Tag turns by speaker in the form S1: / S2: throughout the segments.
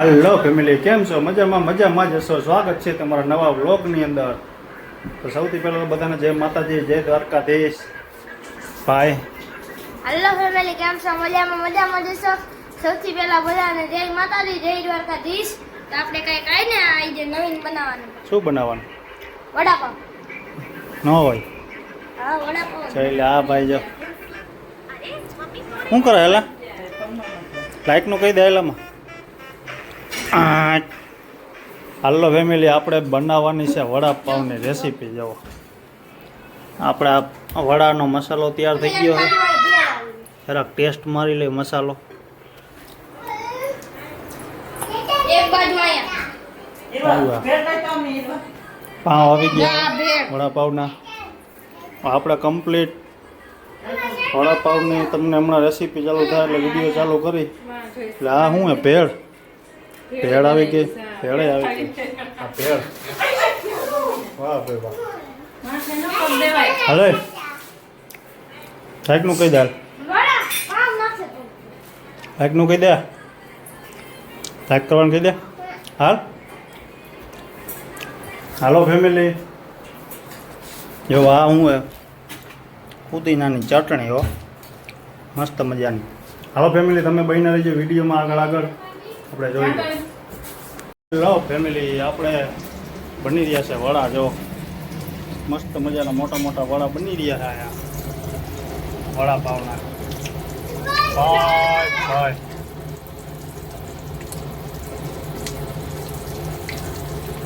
S1: Hello family કેમ છો? મજામાં મજામાં જ હશો સ્વાગત છે તમારા નવા વ્લોગની અંદર. તો સૌથી પહેલાં તો બધાને જય માતાજી જય દ્વારકાધીશ. ભાઈ.
S2: હલો ફેમિલી કેમ છો? મજામાં મજામાં જશો સૌથી પહેલા બધાને જય માતાજી જય દ્વારકાધીશ. તો આપણે કઈ કઈ ને આજે નવીન બનાવવાનું.
S1: શું બનાવવાનું?
S2: વડાપાવ.
S1: ન હોય.
S2: હા વડાપાવ.
S1: ચાલે આ ભાઈ જો. શું કરે હેલા? લાઇટનું કહી દે હેલામાં. હાલો ફેમિલી આપણે બનાવવાની છે વડાપાવની રેસીપી જુઓ. આપણે આ વડાનો મસાલો તૈયાર થઈ ગયો છે. જરાક ટેસ્ટ મારી લે મસાલો. પાવ આવી ગયા. વડાપાવના. આપણે કમ્પ્લીટ વડાપાવની તમને હમણાં રેસીપી ચાલુ થાય એટલે વીડિયો ચાલુ કરી. એટલે આ શું હે ભેળ? ભેળ આવી ગઈ? ભેળે આવી ગઈ. આ ભેળ. વાહ ભાઈ વાહ. હવે સાહેબનું કહી દે હાલ. સાહેબનું કહી દે સાહેબ કરવાનું કહી દે હાલ. હાલો ફેમિલી. જો આ હું હે પુદીનાની ચટણી હો. મસ્ત મજાની. હાલો ફેમિલી તમે બહીને રહીજો વિડીયોમાં આગળ આગળ. આપણે જોઈ લો ફેમિલી આપણે બની રહ્યા છે વડા જો. મસ્ત મજાના મોટા મોટા વડા બની રહ્યા છે અહીંયા. વડાપાવના ભાઈ ભાઈ.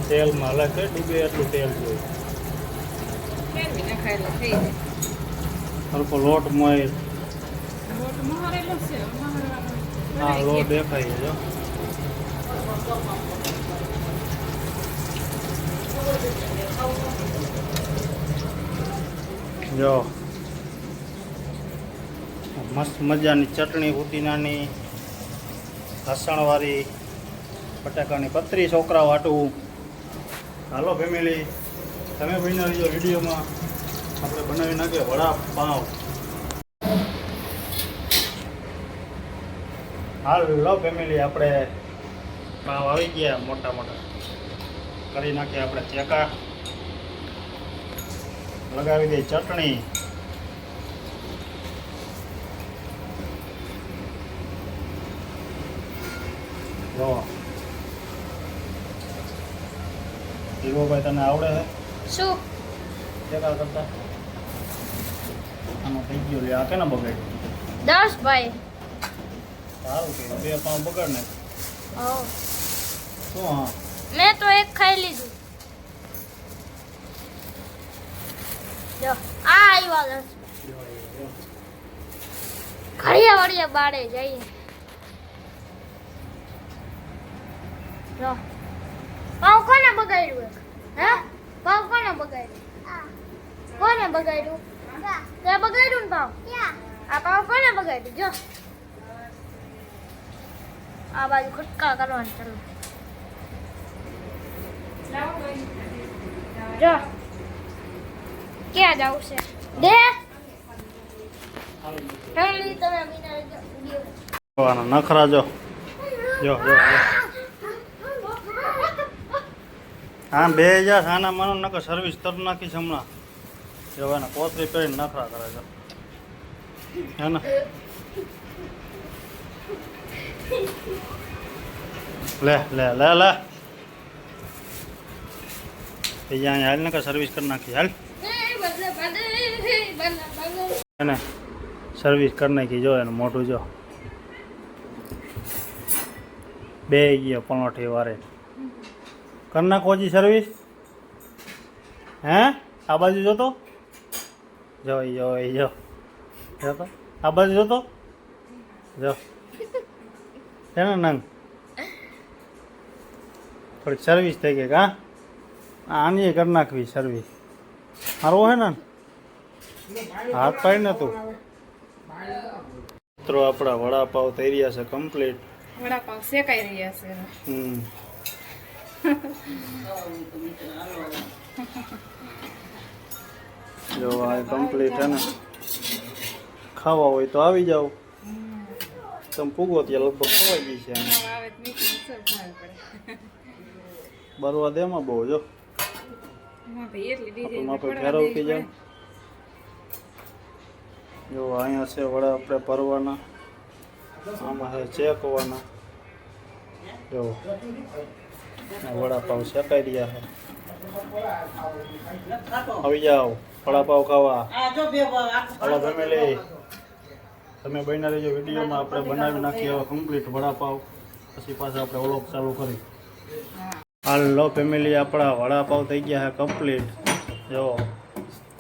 S1: તેલમાં અલગ કઈ ડૂબે એટલું તેલ જોઈએ. હલકો લોટ મોય. હા લોટ દેખાય છે જો. જો. મસ્ત મજાની ચટણી પુદીનાની લસણવાળી બટાકાની પતરી છોકરા વાટવું હાલો ફેમિલી તમે બહેના રહીજો વિડીયોમાં. આપણે બનાવી નાખીએ વડા પાવ હાલો ફેમિલી આપણે પાવ આવી ગયા મોટા મોટા. કરી નાખીએ આપણે ચેકા. લગાવી દઈએ ચટણી. જો. ધીરુભાઈ તને આવડે છે?
S2: શું?
S1: ચેકા કરતા. આમાં થઈ ગયો લે આ કેને બગાડ્યું?
S2: દસ ભાઈ
S1: સારું કે બે પાઉં બગાડ ને
S2: હો. મેં તો એક ખાઈ લીધું. જો આ આવ્યા દસ વળિયા બાળે જઈએ. જો. કોને બગાડ્યું એક? હે? પાવ કોને બગાડ્યું? કોને બગાડ્યું? તે બગાડ્યું ને પાવ? આ પાવ કોને બગાડ્યું? જો. આ બાજુ ખટકા કરવાનું ચાલો જો. ક્યાં જવું છે? દે.
S1: નખરા જો. જો જો. હા, બે હજાર આના માનો નકર સર્વિસ તર નાખીશ હમણાં. જો એને કોતરી પહેરીને નખરા કરે છે. હે ને? લે લે લે લે. અહીંયા હાલ, નકર સર્વિસ કરી નાખી. હાલ. એને સર્વિસ કરી નાખી. જો એનું મોટું જો. બે ગયો પણોઠી વારે. કરી નાખો હજી સર્વિસ હે? આ બાજુ જોતો? જો જો જો. આ બાજુ જોતો? જો. છે ને નંગ? થોડીક સર્વિસ થઈ ગઈ કા આની કરી નાખવી સર્વિસ સારું હે ને? હાથ પાડી ને તું. મિત્રો આપણા વડાપાવ થઈ રહ્યા છે કમ્પ્લીટ
S3: વડાપાવ શેકાઈ રહ્યા છે.
S1: હમ. જો આ કમ્પ્લીટ હે ને. ખાવા હોય તો આવી જાઓ. તમે પૂગો ત્યાં લગભગ ખવાઈ ગઈ છે. બરવાદ દેમાં બહુ જો. ફેરવતી જાય જો અહીંયા છે વડા આપણે ભરવાના આમાં છે ચેકવાના. જો વડાપાવ શેકાઈ રહ્યા છે. આવી જાઓ વડાપાવ ખાવા. હલો ફેમિલી તમે બન્યા રહેજો વિડીયોમાં આપણે બનાવી નાખીએ કમ્પ્લીટ વડાપાવ. પછી પાછા આપણે ઓલોક ચાલુ કરી હાલો ફેમિલી આપણા વડાપાવ થઈ ગયા છે કમ્પ્લીટ જો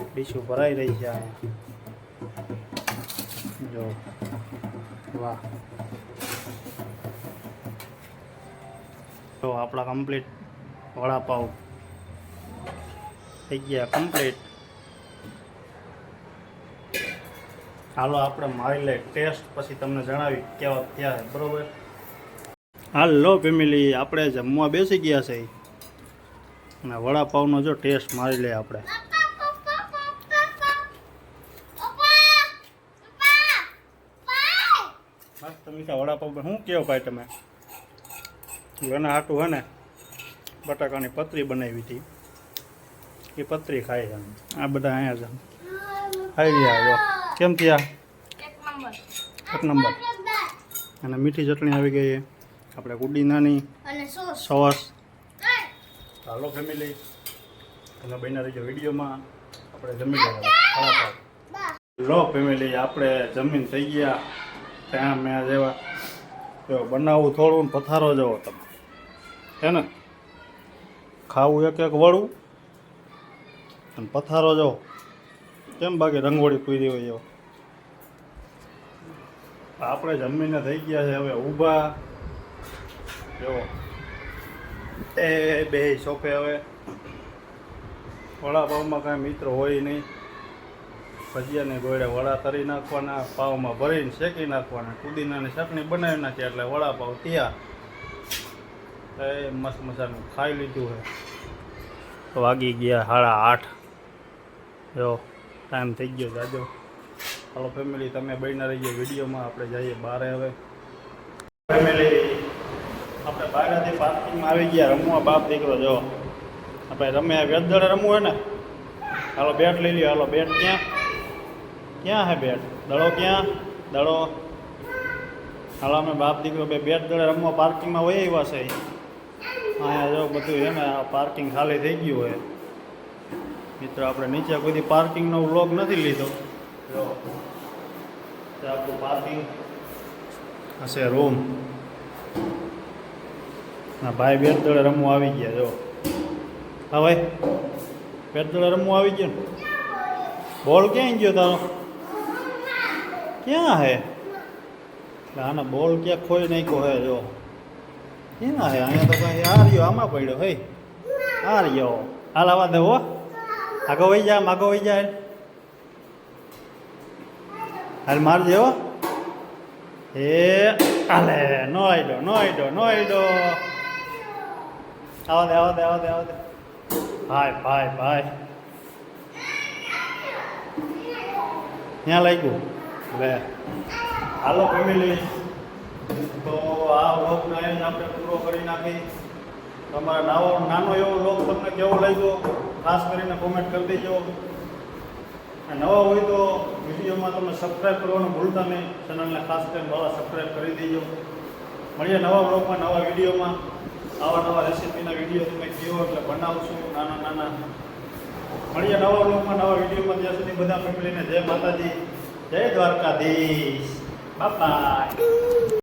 S1: ડીશું ભરાઈ રહી છે જો, વાહ. જો, આપણા કમ્પ્લીટ વડાપાવ થઈ ગયા કમ્પ્લીટ હાલો, આપણે મારી લઈ ટેસ્ટ, પછી તમને જણાવી કેવા થયા છે. બરોબર? હાલો ફેમિલી આપણે જમવા બેસી ગયા છે. અને વડાપાવનો જો ટેસ્ટ મારી લે આપણે. મીઠા વડાપાવ શું કહો ભાઈ તમે? એના હાટું હે ને બટાકાની પતરી બનાવી હતી. એ પતરી ખાઈ છે આ બધા અહીંયા છે ખાઈ રહ્યા જો. કેમ થયા?
S2: એક નંબર.
S1: એક નંબર. અને મીઠી ચટણી આવી ગઈ છે. આપણે કુડીનાની
S2: અને સોસ.
S1: સોસ. હાલો ફેમિલી તમે બન્યા રહીજો વિડીયોમાં. આપણે જમી લેવા લો ફેમિલી આપણે જમીન થઈ ગયા. ત્યાં મેં જેવા જો બનાવવું થોડું ને પથારો જવો તમે હે ને? ખાવું એક એક વળું અને પથારો જવો. કેમ બાકી રંગોળી પૂરી હોય એવો? આપણે જમીને થઈ ગયા છે હવે ઊભા. જો, એ બે સોફે હવે. વડાપાવમાં કાંઈ મિત્ર હોય નહીં. ભજીયાને ગોળે વડા કરી નાખવાના, પાવમાં ભરીને શેકી નાખવાના. પુદીનાની ચટણી બનાવી નાખી, એટલે વડાપાવ તૈયાર એ મસ્ત મજાનું ખાઈ લીધું છે વાગી ગયા સાડા આઠ. જો ટાઈમ થઈ ગયો જાજો. હાલો ફેમિલી તમે બહીના રહીએ વિડીયોમાં. આપણે જઈએ બારે હવે. ફેમિલી આપણે બહારથી પાર્કિંગમાં આવી ગયા, રમવા બાપ દીકરો, જો. આપણે રમે વેદડે રમવું હોય ને? હાલો, બેટ લઈ લ્યો, હાલો, બેટ ક્યાં? ક્યાં હે બેટ? દડો ક્યાં? દડો. હાલો, અમે બાપ દીકરો બે બેટ દડે રમવા પાર્કિંગમાં હોય એવા છે. અહીંયા જો બધું છે ને પાર્કિંગ ખાલી થઈ ગયું હોય. મિત્રો, આપણે નીચે કોઈ પાર્કિંગનો વ્લોગ નથી લીધો. આપણું પાર્કિંગ હશે રૂમ ના ભાઈ બેટ દડે રમવા આવી ગયા જો હા, ભાઈ. બેટ દડે રમવા આવી ગયો બોલ ક્યાં ગયો તારો? ક્યાં હે? આના બોલ ક્યાં ખોઈ નાખ્યો હે જો ક્યાં હે? અહીંયા તો ભાઈ આ રહ્યો આમાં પડ્યો, હે. આ રહ્યો હાલ આવા દે, હો. આગો વહી જા, આગો વહી જાય હાલ. મારજે હો. એ હાલે નો આઈડો નો આઈડો નો આઈડો આવા દે, આવો દે આવો દે આવો દે. ભાઈ ભાઈ ભાઈ. ત્યાં લાગ્યું લે. હાલો ફેમિલી તો આ વ્લોગનો એન્ડ આપણે પૂરો કરી નાખી તમારા નાવો, નાનો એવો વ્લોગ તમને કેવો લાગ્યો, ખાસ કરીને કોમેન્ટ કરી દેજો. નવા હોય તો વિડીયોમાં તમે સબસ્ક્રાઈબ કરવાનું ભૂલતા નહીં. ચેનલને ખાસ કરીને વાળા સબસ્ક્રાઈબ કરી દેજો. મળીએ નવા વ્લોગમાં, નવા વિડીયોમાં. આવા નવા રેસીપીના વીડિયો તમે કહો એટલે બનાવશું નાના નાના. મળીએ નવા વ્લોગમાં, નવા વિડીયોમાં. ત્યાં સુધી બધા ફેમિલીને જય માતાજી, જય દ્વારકાધીશ. બાય